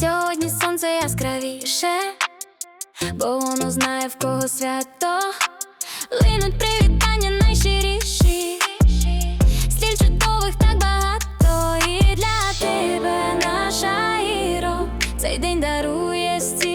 Сьогодні сонце яскравіше, бо воно знає в кого свято. Линуть привітання найщиріші. Стіль чудових так багато. І для тебе наша іро. Цей день дарує стільки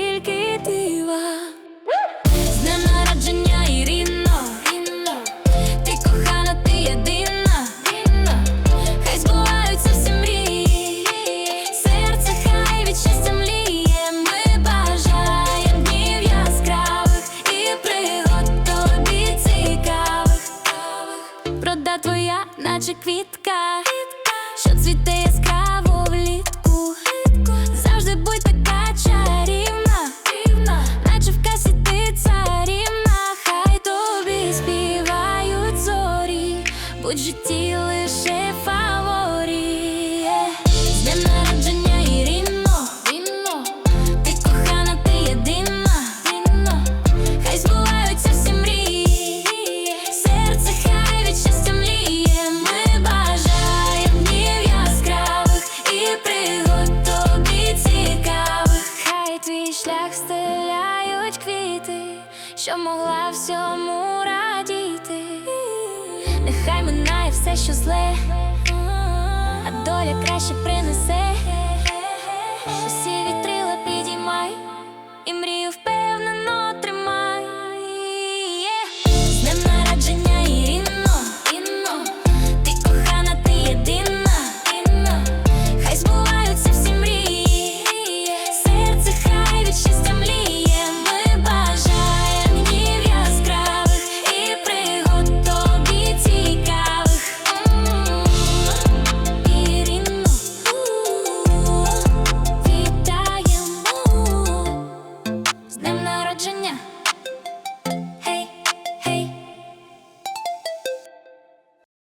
наче квітка, що цвіте яскраво влітку. Завжди будь така чарівна, наче в касі ти царівна, хай тобі співають зорі, будь житті лише що могла всьому радіти. Нехай минає все, що зле, а доля краще принесе. Женя.